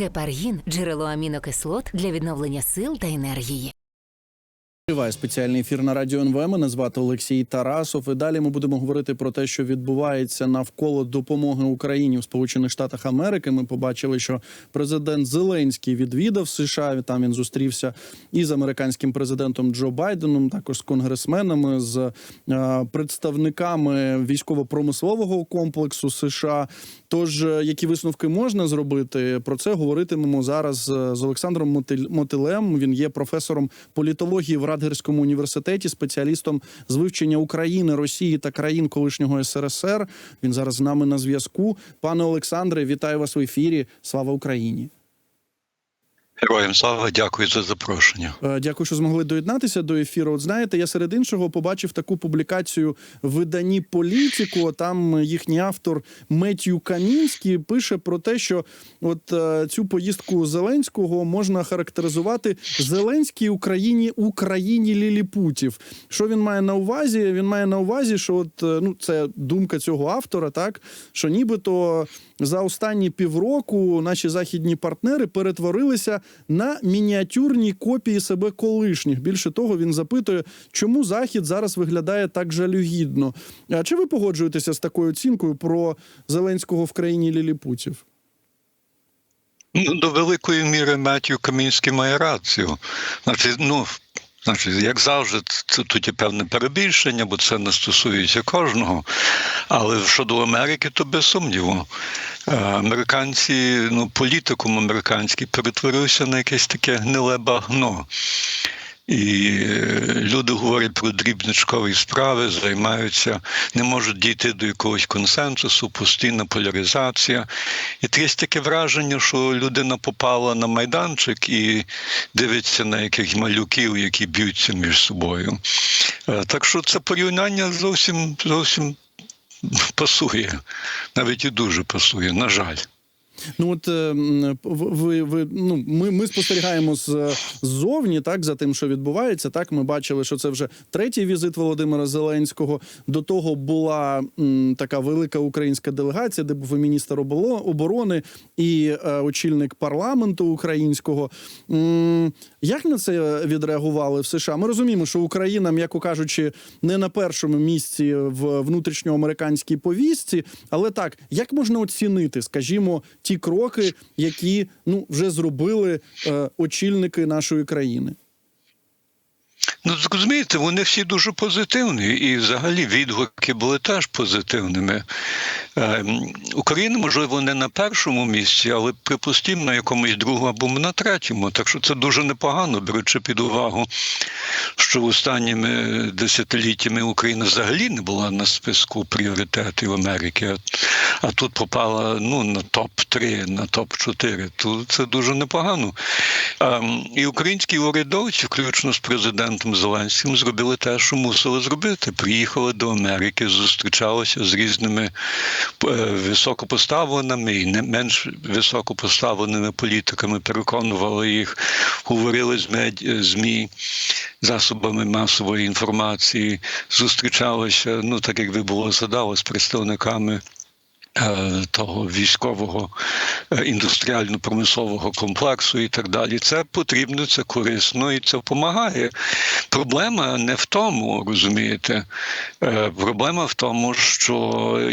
Гепаргін джерело амінокислот для відновлення сил та енергії. Триває спеціальний ефір на радіо НВ. Мене звати Олексій Тарасов. І далі ми будемо говорити про те, що відбувається навколо допомоги Україні в Сполучених Штатах Америки. Ми побачили, що президент Зеленський відвідав США. Там він зустрівся із американським президентом Джо Байденом, також з конгресменами, з е, представниками військово-промислового комплексу США. Тож, е, які висновки можна зробити, про це говоритимемо зараз е, з Олександром Мотилем. Він є професором політології в Радгерському університеті, спеціалістом з вивчення України, Росії та країн колишнього СРСР. Він зараз з нами на зв'язку. Пане Олександре, вітаю вас в ефірі. Слава Україні! Героям слава, дякую за запрошення. Е, Дякую, що змогли доєднатися до ефіру. От знаєте, я серед іншого побачив таку публікацію в виданні Політіко. Там їхній автор Меттью Камінський пише про те, що от е, цю поїздку Зеленського можна характеризувати Зеленський Україні Україні Ліліпутів. Що він має на увазі? Він має на увазі, що от е, ну це думка цього автора, так що нібито за останні півроку наші західні партнери перетворилися на мініатюрній копії себе колишніх. Більше того, він запитує, чому захід зараз виглядає так жалюгідно. А чи ви погоджуєтеся з такою оцінкою про Зеленського в країні ліліпутів? Ну, до великої міри Меттю Камінський має рацію. Значить, ну, значить, як завжди, це тут є певне перебільшення, бо це не стосується кожного. Але щодо Америки, то без сумніву. Е, Американці, ну, політикум американський перетворився на якесь таке гниле багно. І е, люди говорять про дрібничкові справи, займаються, не можуть дійти до якогось консенсусу, постійна поляризація. І є таке враження, що людина попала на майданчик і дивиться на якихось малюків, які б'ються між собою. Е, Так що це порівняння зовсім зовсім пасує, навіть і дуже пасує, на жаль. Ну от е, ви, ви ну ми, ми спостерігаємо з ззовні, так за тим, що відбувається. Так, ми бачили, що це вже третій візит Володимира Зеленського. До того була м, така велика українська делегація, де був і міністр оборони і е, очільник парламенту українського. М, як на це відреагували в США? Ми розуміємо, що Україна, м'яко кажучи, не на першому місці в внутрішньоамериканській повістці, але так, як можна оцінити, скажімо, ті кроки, які ну вже зробили е, очільники нашої країни? Ну, зрозумієте, вони всі дуже позитивні, і взагалі відгуки були теж позитивними. Е, Україна, можливо, не на першому місці, але припустимо на якомусь другому або на третьому. Так що це дуже непогано, беручи під увагу, що останніми десятиліттями Україна взагалі не була на списку пріоритетів Америки, а, а тут попала ну, на топ-3, на топ-4. То це дуже непогано. Ем, І українські урядовці, включно з президентом Зеленським, зробили те, що мусили зробити. Приїхали до Америки, зустрічалися з різними е, високопоставленими і не менш високопоставленими політиками, переконували їх, говорили з мед- ЗМІ, засобами масової інформації, зустрічалися, ну так як ви було задали, з представниками. Е, Того військового е, індустріально-промислового комплексу і так далі. Це потрібно, це корисно і це допомагає. Проблема не в тому, розумієте. Е, Проблема в тому, що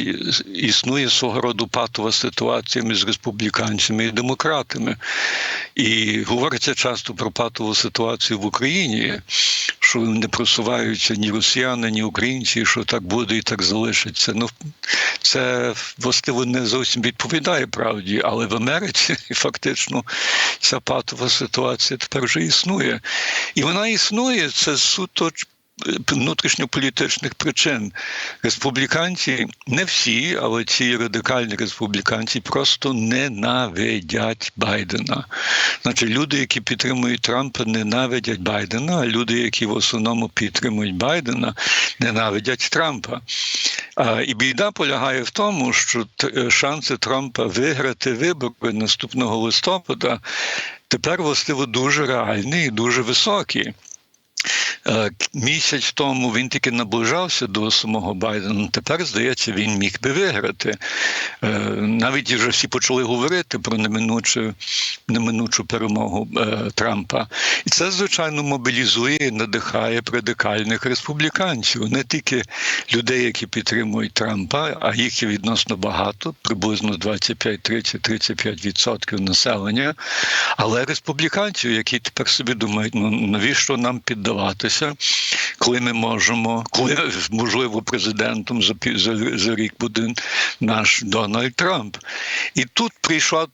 існує свого роду патова ситуація між республіканцями і демократами. І говориться часто про патову ситуацію в Україні, що не просуваються ні росіяни, ні українці, що так буде і так залишиться. Ну, це властиво не зовсім відповідає правді, але в Америці фактично ця патова ситуація тепер вже існує. І вона існує це суто внутрішньополітичних причин. Республіканці, не всі, але ці радикальні республіканці просто ненавидять Байдена. Значить, люди, які підтримують Трампа, ненавидять Байдена, а люди, які в основному підтримують Байдена, ненавидять Трампа. А, І біда полягає в тому, що т- шанси Трампа виграти вибори наступного листопада тепер властиво дуже реальні і дуже високі. Е, Місяць тому він тільки наближався до самого Байдена. Тепер, здається, він міг би виграти. Е, Навіть вже всі почали говорити про неминуче неминучу перемогу е, Трампа. І це, звичайно, мобілізує і надихає радикальних республіканців, не тільки людей, які підтримують Трампа, а їх є відносно багато, приблизно 25, 30, 35 відсотків населення, але республіканців, які тепер собі думають, ну навіщо нам піддаватися, коли ми можемо, коли можливо президентом за, за, за рік буде наш Дональд Трамп. І тут прийшла.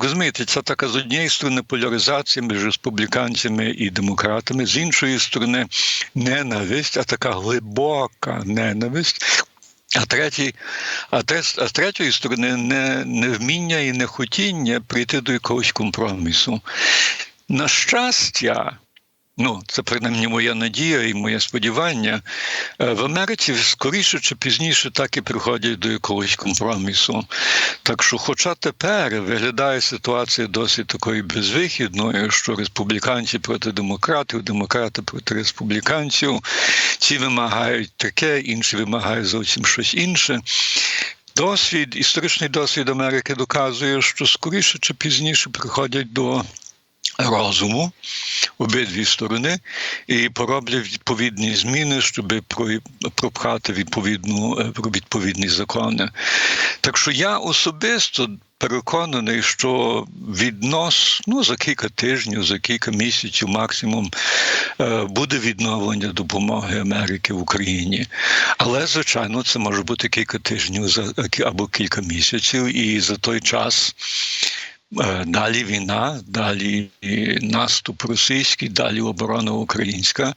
Розумієте, це така з однієї сторони поляризація між республіканцями і демократами, з іншої сторони, ненависть, а така глибока ненависть. А третій, а, трес, а третьої сторони, не, невміння і нехотіння прийти до якогось компромісу. На щастя, ну це принаймні моя надія і моє сподівання. е, В Америці скоріше чи пізніше так і приходять до якогось компромісу. Так що, хоча тепер виглядає ситуація досить такою безвихідною, що республіканці проти демократів, демократи проти республіканців, ці вимагають таке, інші вимагають зовсім щось інше. Досвід, історичний досвід Америки доказує, що скоріше чи пізніше приходять до розуму обидві сторони і пороблять відповідні зміни, щоб про- пропхати відповідну е, відповідні закони. Так що я особисто. Переконаний, що віднос ну за кілька тижнів, за кілька місяців максимум е, буде відновлення допомоги Америки в Україні. Але звичайно, це може бути кілька тижнів або кілька місяців, і за той час Е, Далі війна, далі наступ російський, далі оборона українська.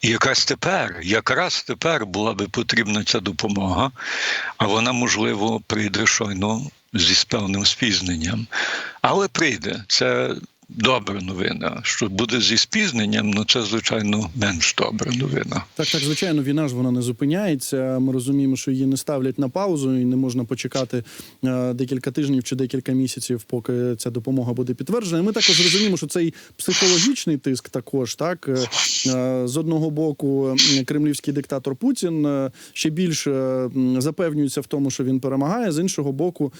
І якраз тепер, якраз тепер була би потрібна ця допомога, а вона, можливо, прийде щойно зі певним спізненням. Але прийде. Це добра новина. Що буде зі спізненням, ну це, звичайно, менш добра новина. Так, так, звичайно, війна ж вона не зупиняється. Ми розуміємо, що її не ставлять на паузу, і не можна почекати е, декілька тижнів чи декілька місяців, поки ця допомога буде підтверджена. І Ми також розуміємо, що цей психологічний тиск також так е, е, з одного боку, кремлівський диктатор Путін ще більше запевнюється в тому, що він перемагає. З іншого боку,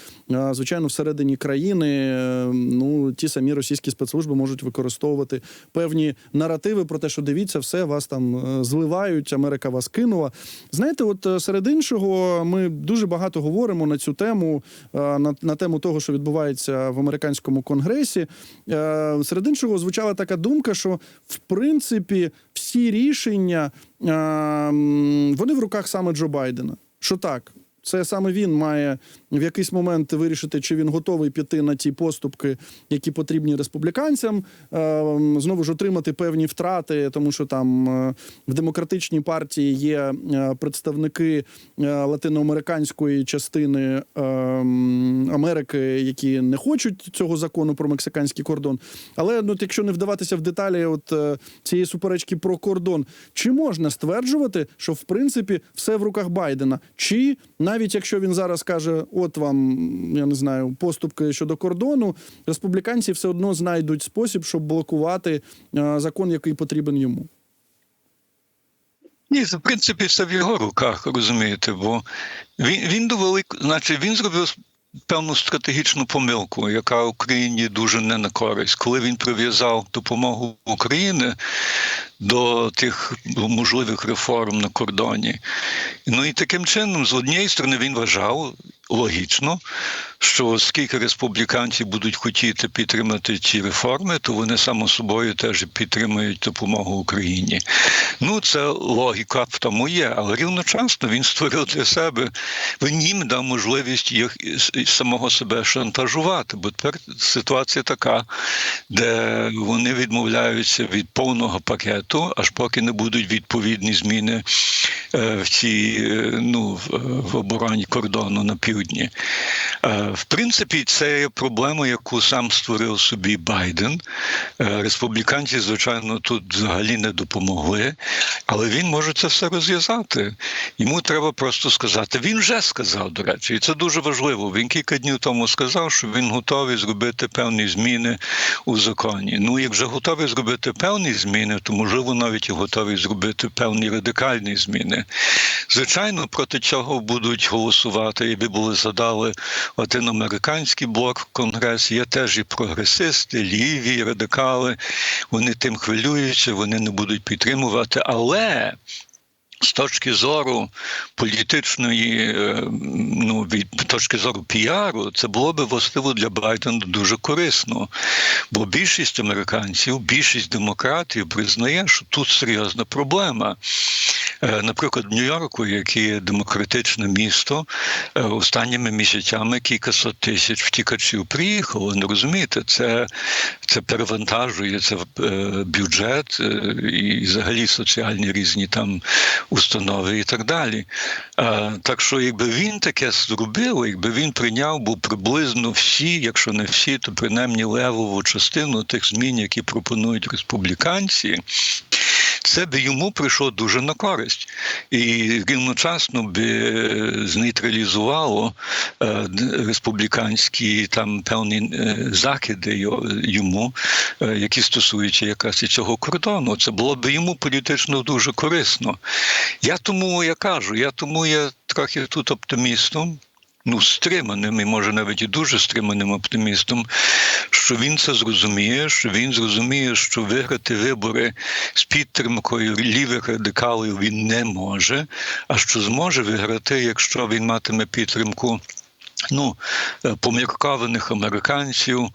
звичайно, всередині країни ну ті самі російські спецслужби можуть використовувати певні наративи про те, що дивіться, все вас там е, зливають, Америка вас кинула. Знаєте, от е, серед іншого, ми дуже багато говоримо на цю тему, е, на, на тему того, що відбувається в американському конгресі. Серед іншого звучала така думка, що в принципі всі рішення е, вони в руках саме Джо Байдена. Що так, це саме він має в якийсь момент вирішити, чи він готовий піти на ті поступки, які потрібні республіканцям. Е, Знову ж отримати певні втрати, тому що там е, в демократичній партії є е, представники е, латиноамериканської частини е, Америки, які не хочуть цього закону про мексиканський кордон. Але ну, якщо не вдаватися в деталі, от цієї суперечки про кордон, чи можна стверджувати, що в принципі все в руках Байдена? Чи навіть якщо він зараз каже, от вам я не знаю, поступки щодо кордону, республіканці все одно знайдуть спосіб, щоб блокувати е, закон, який потрібен йому. Ні, в принципі, це в його руках, розумієте, бо він, він довели, значить, він зробив певну стратегічну помилку, яка Україні дуже не на користь, коли він прив'язав допомогу України до тих можливих реформ на кордоні. Ну і таким чином, з однієї сторони, він вважав логічно, що оскільки республіканці будуть хотіти підтримати ці реформи, то вони само собою теж підтримують допомогу Україні. Ну, це логіка в тому є, але рівночасно він створив для себе, він їм дав можливість їх самого себе шантажувати. Бо тепер ситуація така, де вони відмовляються від повного пакету, аж поки не будуть відповідні зміни в цій ну, в обороні кордону на півдні. В принципі, це є проблема, яку сам створив собі Байден. Республіканці, звичайно, тут взагалі не допомогли, але він може це все розв'язати. Йому треба просто сказати. Він вже сказав, до речі, і це дуже важливо. Він кілька днів тому сказав, що він готовий зробити певні зміни у законі. Ну, як вже готовий зробити певні зміни, то можливо навіть і готовий зробити певні радикальні зміни. Звичайно, проти цього будуть голосувати, і би було задали один американський блок конгрес, є теж і прогресисти, ліві, і радикали. Вони тим хвилюються, вони не будуть підтримувати. Але з точки зору політичної, е, ну від точки зору піару, це було би властиво для Байдена дуже корисно. Бо більшість американців, більшість демократів признає, що тут серйозна проблема. Е, Наприклад, в Нью-Йорку, яке є демократичне місто, е, останніми місяцями кількасот тисяч втікачів приїхало. Не розумієте, це, це перевантажує це бюджет і взагалі соціальні різні там установи і так далі. Так що, якби він таке зробив, якби він прийняв був приблизно всі, якщо не всі, то принаймні левову частину тих змін, які пропонують республіканці. Це би йому прийшло дуже на користь, і рівночасно би е, знейтралізувало е, республіканські там певні е, закиди йому, які стосуються якраз і цього кордону. Це було б йому політично дуже корисно. Я тому я кажу, я тому я трохи тут оптимістом. Ну, стриманим і може навіть і дуже стриманим оптимістом, що він це зрозуміє, що він зрозуміє, що виграти вибори з підтримкою лівих радикалів він не може, а що зможе виграти, якщо він матиме підтримку. Ну, е, поміркованих американців,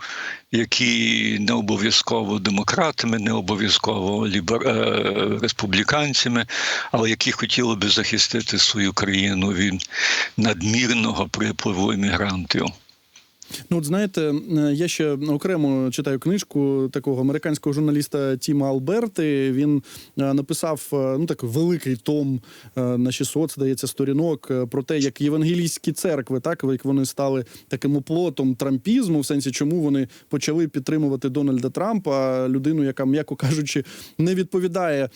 які не обов'язково демократами, не обов'язково лібер... е, республіканцями, але які хотіли би захистити свою країну від надмірного припливу іммігрантів. Ну, от знаєте, я ще окремо читаю книжку такого американського журналіста Тіма Алберти. Він е, написав е, ну такий великий том е, на 600, здається, сторінок про те, як євангелійські церкви, так як вони стали таким оплотом трампізму, в сенсі, чому вони почали підтримувати Дональда Трампа, людину, яка, м'яко кажучи, не відповідає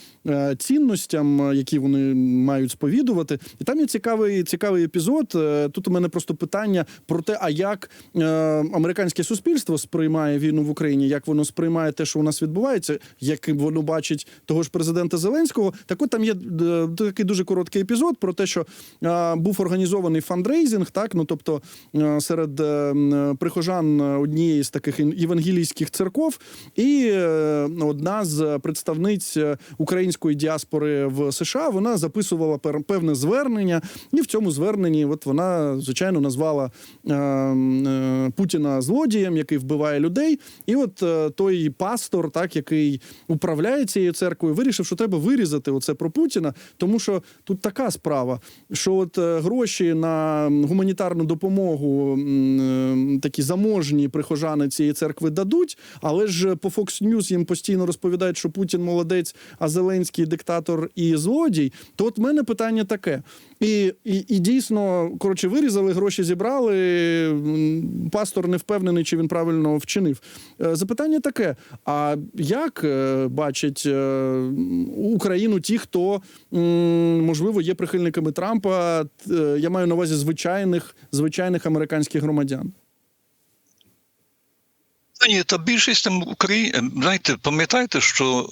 цінностям, які вони мають сповідувати. І там є цікавий цікавий епізод. Тут у мене просто питання про те, а як американське суспільство сприймає війну в Україні, як воно сприймає те, що у нас відбувається, яким воно бачить того ж президента Зеленського. Так от там є е, такий дуже короткий епізод про те, що е, був організований фандрейзинг, так ну тобто е, серед е, прихожан однієї з таких євангелійських церков, і е, одна з представниць е, української діаспори в США вона записувала певне звернення, і в цьому зверненні, от вона звичайно назвала е, е, Путіна злодієм, який вбиває людей. І от е, той пастор, так який управляє цією церквою, вирішив, що треба вирізати оце про Путіна, тому що тут така справа, що от е, гроші на гуманітарну допомогу е, такі заможні прихожани цієї церкви дадуть, але ж по Fox News їм постійно розповідають, що Путін молодець, а Зеленський диктатор і злодій. То от мене питання таке. І, і, і дійсно, коротше, вирізали, гроші зібрали. Пастор не впевнений, чи він правильно вчинив. Е, Запитання таке: а як е, бачать е, Україну ті, хто можливо є прихильниками Трампа? Я маю на увазі звичайних звичайних американських громадян. Ні, та більшість там Україн... знаєте, пам'ятаєте, що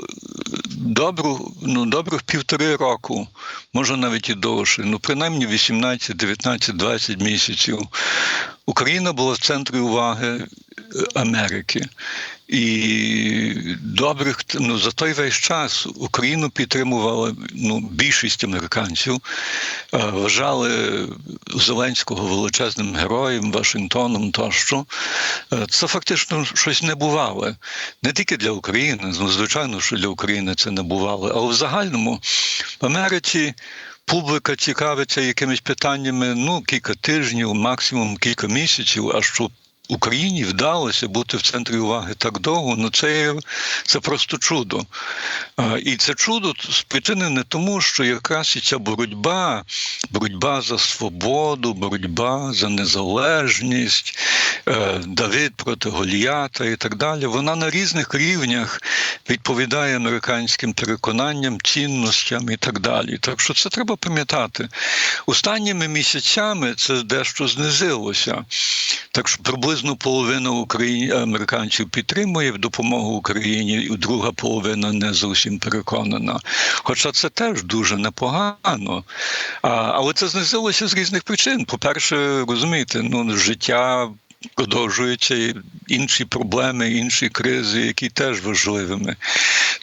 добру, ну, добрих півтори року, може навіть і довше, ну принаймні 18, 19, 20 місяців. Україна була в центрі уваги е, Америки. І добрих ну за той весь час Україну підтримували ну більшість американців, е, вважали Зеленського величезним героєм, Вашингтоном тощо. Е, Це фактично щось небувале. Не тільки для України, ну звичайно, що для України це не бувало, але в загальному в Америці. Публіка цікавиться якимись питаннями ну кілька тижнів, максимум кілька місяців. А що Україні вдалося бути в центрі уваги так довго, ну це, це просто чудо. І це чудо спричинене тому, що якраз і ця боротьба, боротьба за свободу, боротьба за незалежність, е, Давид проти Голіята і так далі, вона на різних рівнях відповідає американським переконанням, цінностям і так далі. Так що це треба пам'ятати. Останніми місяцями це дещо знизилося. Так що приблизно приблизно половина Україні... американців підтримує в допомогу Україні, і друга половина не зовсім переконана. Хоча це теж дуже непогано. А, але це знизилося з різних причин. По-перше, розумієте, ну життя. Продовжуються інші проблеми, інші кризи, які теж важливими.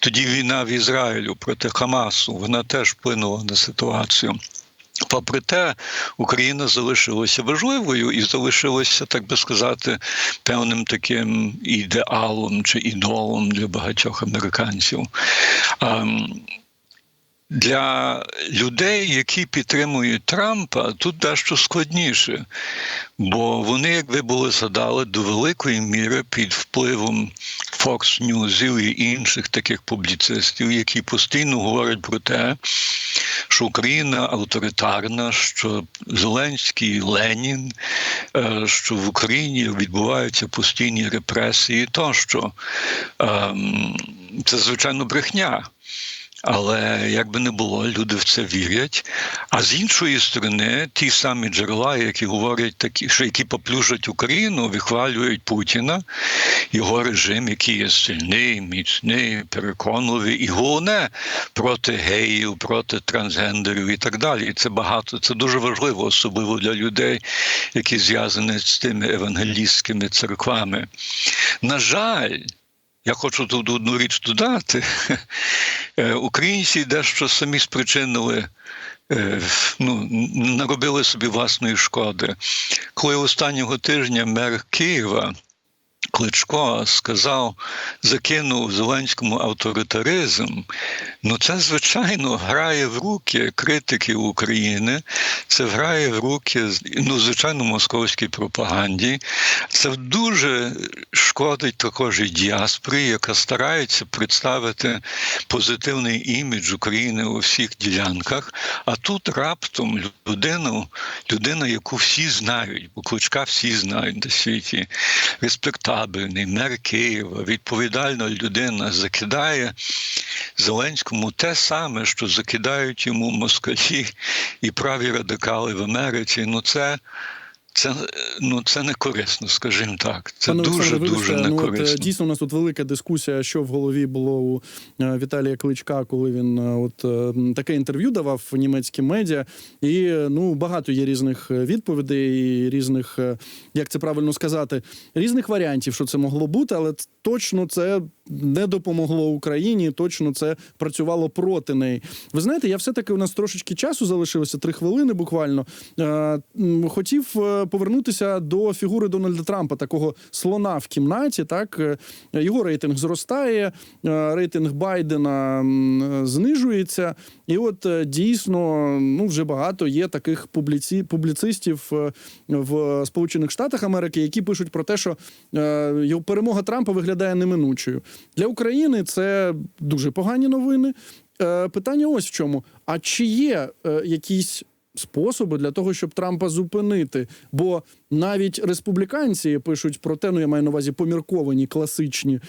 Тоді війна в Ізраїлю проти Хамасу, вона теж вплинула на ситуацію. Попри те, Україна залишилася важливою і залишилася, так би сказати, певним таким ідеалом чи ідолом для багатьох американців. Для людей, які підтримують Трампа, тут дещо складніше, бо вони, як ви були згадали, до великої міри під впливом Fox News і інших таких публіцистів, які постійно говорять про те, що Україна авторитарна, що Зеленський Ленін, е, що в Україні відбуваються постійні репресії тощо. Ем, Це звичайно брехня. Але як би не було, люди в це вірять. А з іншої сторони, ті самі джерела, які говорять такі, що які поплюжать Україну, вихвалюють Путіна, його режим, який є сильний, міцний, переконливий, і головне проти геїв, проти трансгендерів і так далі. Це багато, це дуже важливо, особливо для людей, які зв'язані з тими евангелістськими церквами. На жаль. Я хочу тут одну річ додати. Е, Українці дещо самі спричинили, е, ну, наробили собі власної шкоди. Коли останнього тижня мер Києва Кличко сказав, закинув Зеленському авторитаризм, ну це, звичайно, грає в руки критиків України, це грає в руки, ну, звичайно, московській пропаганді. Це дуже шкодить також і діаспорі, яка старається представити позитивний імідж України у всіх ділянках. А тут раптом людину, людина, яку всі знають, бо кличка всі знають на світі, респектабельний, мер Києва, відповідальна людина закидає Зеленському те саме, що закидають йому москалі і праві радикали в Америці. Ну це. Це ну це не корисно, скажімо так. Це Пане дуже Олександре, дуже не ну, от, е, дійсно, у нас тут велика дискусія, що в голові було у е, Віталія Кличка, коли він е, от е, таке інтерв'ю давав в німецькі медіа. І е, ну багато є різних е, відповідей, і різних, е, як це правильно сказати, різних варіантів, що це могло бути, але точно це не допомогло Україні, точно це працювало проти неї. Ви знаєте, я все-таки у нас трошечки часу залишилося, три хвилини буквально. Е, Хотів е, повернутися до фігури Дональда Трампа, такого слона в кімнаті. Так Е, його рейтинг зростає, е, рейтинг Байдена знижується. І от е, дійсно ну вже багато є таких публіці, публіцистів е, в Сполучених Штатах Америки, які пишуть про те, що е, його перемога Трампа виглядає неминучою. Для України це дуже погані новини. Е, Питання ось в чому: а чи є е, якісь способи для того, щоб Трампа зупинити? Бо навіть республіканці пишуть про те, ну я маю на увазі помірковані, класичні,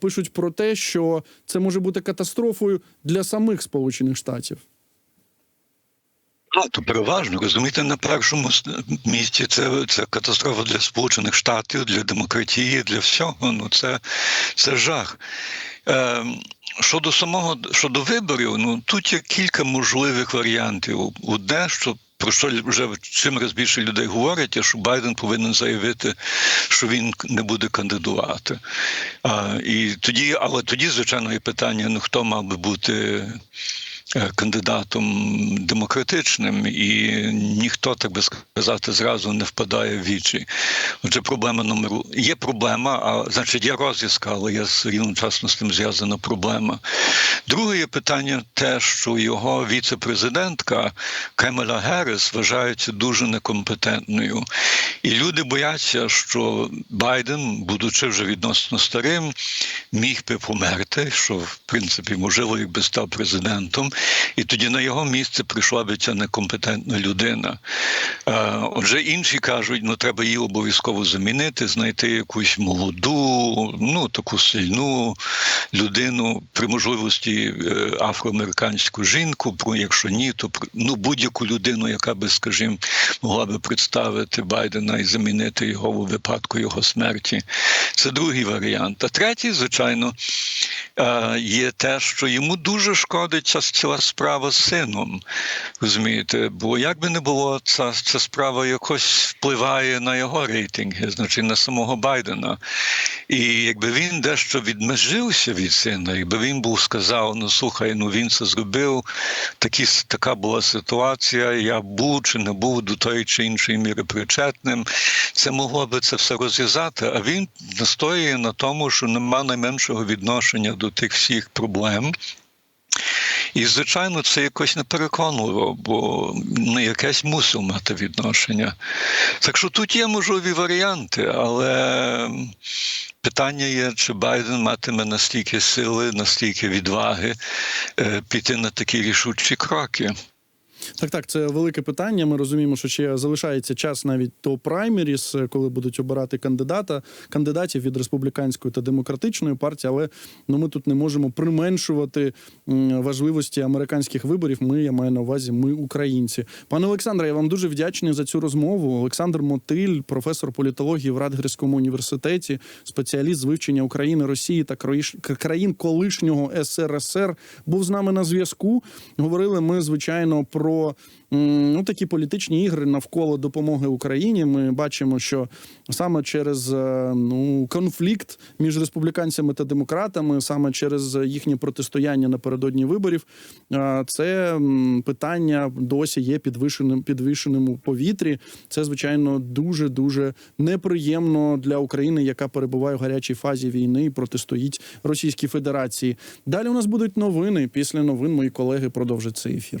пишуть про те, що це може бути катастрофою для самих Сполучених Штатів. А, то переважно розумієте, на першому місці це, це катастрофа для Сполучених Штатів, для демократії, для всього. Ну це, це жах. Е, щодо самого щодо виборів, ну тут є кілька можливих варіантів. Одне, що про що вже чим раз більше людей говорять, що Байден повинен заявити, що він не буде кандидувати. А, і тоді, але тоді, звичайно, є питання: ну хто мав би бути кандидатом демократичним, і ніхто, так би сказати, зразу не впадає в вічі. Отже, проблема номер є проблема, а значить є розв'язка, але є рівночасно з тим зв'язана проблема. Друге є питання, те, що його віце-президентка Кемела Герріс вважається дуже некомпетентною. І люди бояться, що Байден, будучи вже відносно старим, міг би померти, що в принципі можливо, якби став президентом, І тоді на його місце прийшла би ця некомпетентна людина. Е, Отже, інші кажуть, ну треба її обов'язково замінити, знайти якусь молоду, ну таку сильну людину при можливості е, афроамериканську жінку. Про якщо ні, то ну будь-яку людину, яка би, скажімо, могла би представити Байдена і замінити його у випадку його смерті. Це другий варіант. А третій, звичайно, є те, що йому дуже шкодить ця справа з сином. Розумієте, бо як би не було, ця, ця справа якось впливає на його рейтинги, значить на самого Байдена. І якби він дещо відмежився від сина, якби він був сказав: ну слухай, ну він це зробив, такі, така була ситуація, я був чи не був до тої чи іншої міри причетним, це могло би це все розв'язати. А він настоює на тому, що нема найменшого відношення до тих всіх проблем. І, звичайно, це якось не переконливо, бо не якесь мусив мати відношення. Так що тут є можливі варіанти, але питання є, чи Байден матиме настільки сили, настільки відваги е, піти на такі рішучі кроки. Так, так, це велике питання. Ми розуміємо, що ще залишається час навіть до праймеріс, коли будуть обирати кандидата, кандидатів від республіканської та демократичної партії. Але ну ми тут не можемо применшувати важливості американських виборів. Ми я маю на увазі, ми українці. Пане Олександре, я вам дуже вдячний за цю розмову. Олександр Мотиль, професор політології в Радгерському університеті, спеціаліст з вивчення України, Росії та країн колишнього СРСР, був з нами на зв'язку. Говорили ми, звичайно, про м, ну, такі політичні ігри навколо допомоги Україні. Ми бачимо, що саме через е, ну, конфлікт між республіканцями та демократами, саме через їхнє протистояння напередодні виборів, е, це питання досі є підвищеним, підвищеним у повітрі. Це, звичайно, дуже дуже неприємно для України, яка перебуває в гарячій фазі війни і протистоїть Російській Федерації. Далі у нас будуть новини. Після новин мої колеги продовжать цей ефір.